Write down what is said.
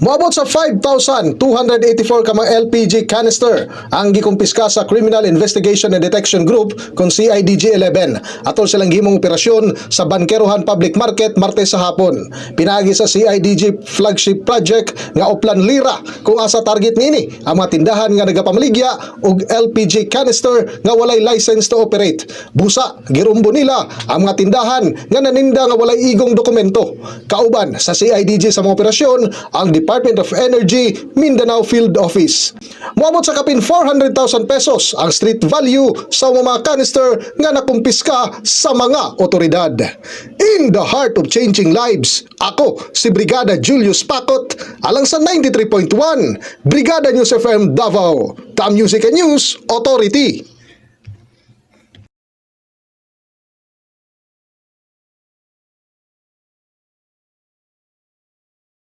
Moabot sa 5,284 ka mga LPG canister ang gikumpiska sa Criminal Investigation and Detection Group kung CIDG-11 atol silang gimong operasyon sa Bankerohan Public Market Martes sa hapon. Pinagi sa CIDG flagship project nga Oplan Lira kung asa target nini ang mga tindahan nga nagapamaligya og LPG canister nga walay license to operate. Busa girumbo nila ang mga tindahan nga naninda nga walay igong dokumento. Kauban sa CIDG sa mga operasyon ang Department of Energy Mindanao Field Office. Muabot sa kapin 400,000 pesos ang street value sa mga canister nga nakumpiska sa mga otoridad. In the heart of changing lives, ako si Brigada Julius Pakot alang sa 93.1 Brigada News FM Davao, The Music and News Authority.